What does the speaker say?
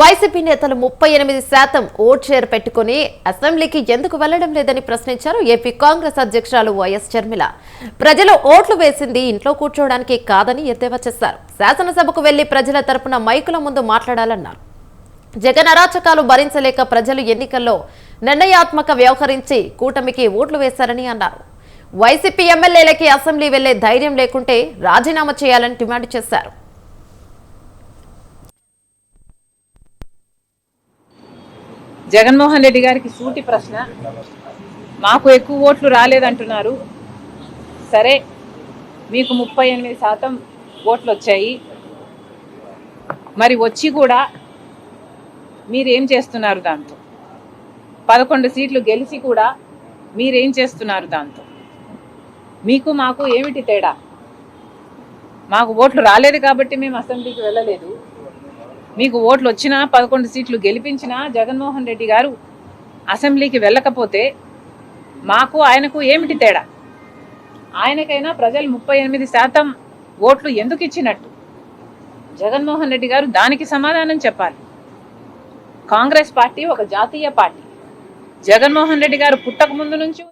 YCP నేతలు ముప్పై ఎనిమిది శాతం ఓట్ షేర్ పెట్టుకుని అసెంబ్లీకి ఎందుకు వెళ్ళడం లేదని ప్రశ్నించారు ఏపీ కాంగ్రెస్ అధ్యక్షురాలు వైఎస్ షర్మిల. ప్రజలు ఓట్లు వేసింది ఇంట్లో కూర్చోవడానికి కాదని ఎద్దేవా చేశారు. శాసనసభకు వెళ్ళి ప్రజల తరపున మైకుల ముందు మాట్లాడాలన్నారు. జగన్ అరాచకాలు భరించలేక ప్రజలు ఎన్నికల్లో నిర్ణయాత్మక వ్యవహరించి కూటమికి ఓట్లు వేశారని అన్నారు. వైసీపీ ఎమ్మెల్యేలకి అసెంబ్లీ వెళ్ళే ధైర్యం లేకుంటే రాజీనామా చేయాలని డిమాండ్ చేశారు. జగన్మోహన్ రెడ్డి గారికి సూటి ప్రశ్న. మాకు ఎక్కువ ఓట్లు రాలేదంటున్నారు. సరే మీకు ముప్పై ఎనిమిది శాతం ఓట్లు వచ్చాయి మరి వచ్చి కూడా మీరేం చేస్తున్నారు దాంతో? పదకొండు సీట్లు గెలిచి కూడా మీరేం చేస్తున్నారు దాంతో? మీకు మాకు ఏమిటి తేడా? మాకు ఓట్లు రాలేదు కాబట్టి మేము అసెంబ్లీకి వెళ్ళలేదు. మీకు ఓట్లు వచ్చినా పదకొండు సీట్లు గెలిపించినా జగన్మోహన్ రెడ్డి గారు అసెంబ్లీకి వెళ్ళకపోతే మాకు ఆయనకు ఏమిటి తేడా? ఆయనకైనా ప్రజలు ముప్పై ఎనిమిది శాతం ఓట్లు ఎందుకు ఇచ్చినట్టు? జగన్మోహన్ రెడ్డి గారు దానికి సమాధానం చెప్పాలి. కాంగ్రెస్ పార్టీ ఒక జాతీయ పార్టీ. జగన్మోహన్ రెడ్డి గారు పుట్టక ముందు నుంచి